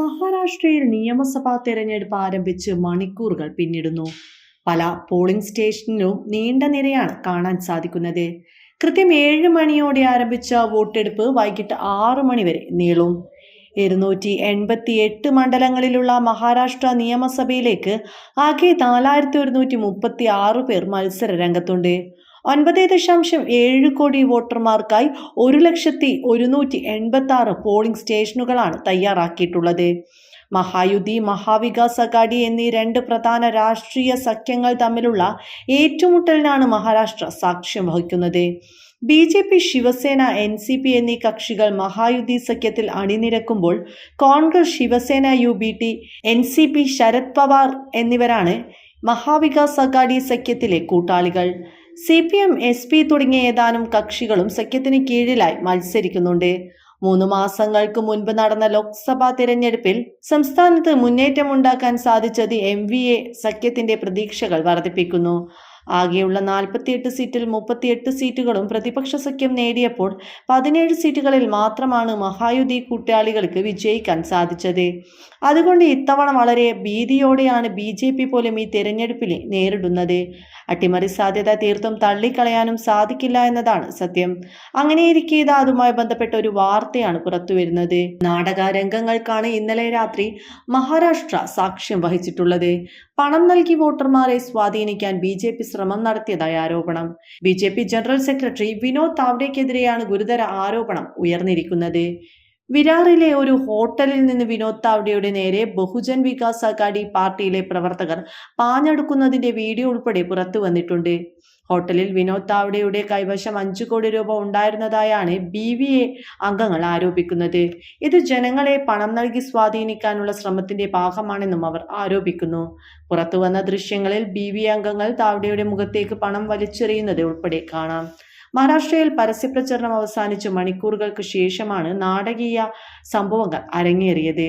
മഹാരാഷ്ട്രയിൽ നിയമസഭാ തെരഞ്ഞെടുപ്പ് ആരംഭിച്ച് മണിക്കൂറുകൾ പിന്നിടുന്നു. പല പോളിംഗ് സ്റ്റേഷനിലും നീണ്ട നിരയാണ് കാണാൻ സാധിക്കുന്നത്. കൃത്യം ഏഴ് മണിയോടെ ആരംഭിച്ച വോട്ടെടുപ്പ് വൈകിട്ട് ആറ് മണിവരെ നീളും. ഇരുന്നൂറ്റി എൺപത്തി എട്ട് മണ്ഡലങ്ങളിലുള്ള മഹാരാഷ്ട്ര നിയമസഭയിലേക്ക് ആകെ നാലായിരത്തി ഒരുന്നൂറ്റി മുപ്പത്തി ആറ് പേർ മത്സര രംഗത്തുണ്ട്. ഒൻപത് ദശാംശം ഏഴ് കോടി വോട്ടർമാർക്കായി ഒരു ലക്ഷത്തി ഒരുന്നൂറ്റി എൺപത്തി ആറ് പോളിംഗ് സ്റ്റേഷനുകളാണ് തയ്യാറാക്കിയിട്ടുള്ളത്. മഹായുതി മഹാവികാസ് അഗാഡി എന്നീ രണ്ട് പ്രധാന രാഷ്ട്രീയ സഖ്യങ്ങൾ തമ്മിലുള്ള ഏറ്റുമുട്ടലിനാണ് മഹാരാഷ്ട്ര സാക്ഷ്യം വഹിക്കുന്നത്. B J P Shiv Sena N C P എന്നീ കക്ഷികൾ മഹായുതി സഖ്യത്തിൽ അണിനിരക്കുമ്പോൾ Congress Shiv Sena U B T N C P Sharad Pawar എന്നിവരാണ് മഹാവികാസ് അഗാഡി സഖ്യത്തിലെ കൂട്ടാളികൾ. C P M S P തുടങ്ങിയ ഏതാനും കക്ഷികളും സഖ്യത്തിന് കീഴിലായി മത്സരിക്കുന്നുണ്ട്. മൂന്ന് മാസങ്ങൾക്ക് മുൻപ് നടന്ന ലോക്സഭാ തിരഞ്ഞെടുപ്പിൽ സംസ്ഥാനത്ത് മുന്നേറ്റമുണ്ടാക്കാൻ സാധിച്ചത് എം വി എ സഖ്യത്തിന്റെ പ്രതീക്ഷകൾ വർദ്ധിപ്പിക്കുന്നു. ആകെയുള്ള നാൽപ്പത്തിയെട്ട് സീറ്റിൽ മുപ്പത്തിയെട്ട് സീറ്റുകളും പ്രതിപക്ഷ സഖ്യം നേടിയപ്പോൾ പതിനേഴ് സീറ്റുകളിൽ മാത്രമാണ് മഹായുതി കൂട്ടാളികൾക്ക് വിജയിക്കാൻ സാധിച്ചത്. അതുകൊണ്ട് ഇത്തവണ വളരെ ഭീതിയോടെയാണ് ബി ജെ പി പോലും ഈ തെരഞ്ഞെടുപ്പിനെ നേരിടുന്നത്. അട്ടിമറി സാധ്യത തീർത്തും തള്ളിക്കളയാനും സാധിക്കില്ല എന്നതാണ് സത്യം. അങ്ങനെയിരിക്കെ ഇത് അതുമായി ബന്ധപ്പെട്ട ഒരു വാർത്തയാണ് പുറത്തുവരുന്നത്. നാടകരംഗങ്ങൾക്കാണ് ഇന്നലെ രാത്രി മഹാരാഷ്ട്ര സാക്ഷ്യം വഹിച്ചിട്ടുള്ളത്. പണം നൽകി വോട്ടർമാരെ സ്വാധീനിക്കാൻ ബി ജെ പി ശ്രമം നടത്തിയതായി ആരോപണം. ബി ജനറൽ സെക്രട്ടറി വിനോദ് താവ്ഡെക്കെതിരെയാണ് ഗുരുതര ആരോപണം ഉയർന്നിരിക്കുന്നത്. വിരാറിലെ ഒരു ഹോട്ടലിൽ നിന്ന് വിനോദ് താവ്ഡയുടെ നേരെ ബഹുജൻ വികാസ് അഗാഡി പാർട്ടിയിലെ പ്രവർത്തകർ പാഞ്ഞടുക്കുന്നതിന്റെ വീഡിയോ ഉൾപ്പെടെ പുറത്തു വന്നിട്ടുണ്ട്. ഹോട്ടലിൽ വിനോദ് താവ്ഡയുടെ കൈവശം അഞ്ചു കോടി രൂപ ഉണ്ടായിരുന്നതായാണ് ബി വി എ അംഗങ്ങൾ ആരോപിക്കുന്നത്. ഇത് ജനങ്ങളെ പണം നൽകി സ്വാധീനിക്കാനുള്ള ശ്രമത്തിന്റെ ഭാഗമാണെന്നും അവർ ആരോപിക്കുന്നു. പുറത്തുവന്ന ദൃശ്യങ്ങളിൽ ബി വി അംഗങ്ങൾ താവ്ഡയുടെ മുഖത്തേക്ക് പണം വലിച്ചെറിയുന്നത് ഉൾപ്പെടെ കാണാം. മഹാരാഷ്ട്രയിൽ പരസ്യപ്രചരണം അവസാനിച്ച് മണിക്കൂറുകൾക്ക് ശേഷമാണ് നാടകീയ സംഭവങ്ങൾ അരങ്ങേറിയത്.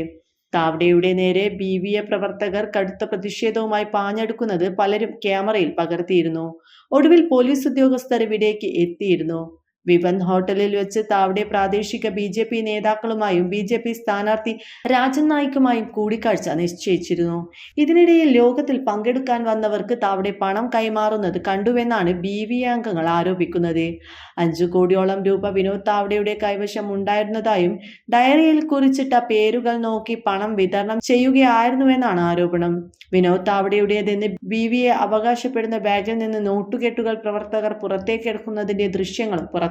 താവ്ഡെയുടെ നേരെ ബി വി എ പ്രവർത്തകർ കടുത്ത പ്രതിഷേധവുമായി പാഞ്ഞെടുക്കുന്നത് പലരും ക്യാമറയിൽ പകർത്തിയിരുന്നു. ഒടുവിൽ പോലീസ് ഉദ്യോഗസ്ഥർ ഇവിടേക്ക് എത്തിയിരുന്നു. വിവന്ത് ഹോട്ടലിൽ വെച്ച് താവടെ പ്രാദേശിക ബി ജെ പി നേതാക്കളുമായും ബി ജെ പി സ്ഥാനാർത്ഥി രാജൻ നായിക്കുമായും കൂടിക്കാഴ്ച നിശ്ചയിച്ചിരുന്നു. ഇതിനിടയിൽ യോഗത്തിൽ പങ്കെടുക്കാൻ വന്നവർക്ക് താവടെ പണം കൈമാറുന്നത് കണ്ടുവെന്നാണ് ബി വി അംഗങ്ങൾ ആരോപിക്കുന്നത്. അഞ്ചു കോടിയോളം രൂപ വിനോദ് താവടെയുടെ കൈവശം ഉണ്ടായിരുന്നതായും ഡയറിയിൽ കുറിച്ചിട്ട പേരുകൾ നോക്കി പണം വിതരണം ചെയ്യുകയായിരുന്നുവെന്നാണ് ആരോപണം. വിനോദ് താവടെയുടേതെന്ന് ബി വി എ അവകാശപ്പെടുന്ന ബാഗിൽ നിന്ന് നോട്ടുകെട്ടുകൾ പ്രവർത്തകർ പുറത്തേക്കെടുക്കുന്നതിന്റെ ദൃശ്യങ്ങളും പുറത്തു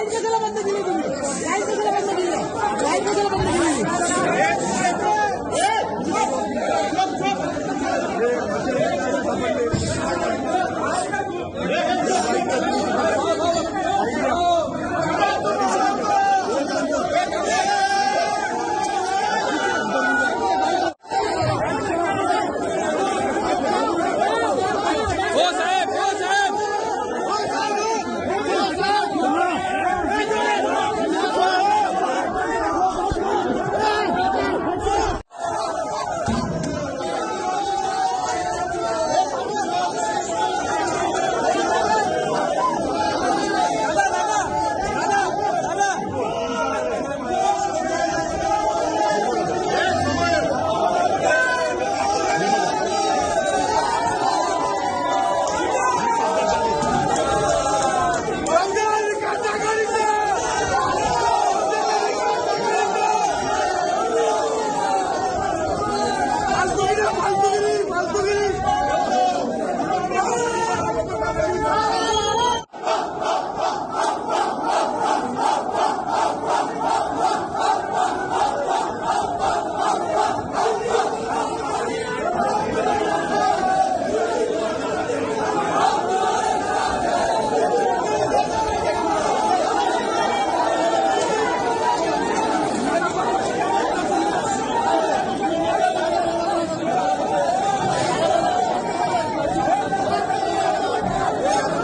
¡Ay, que se la mantenimiento!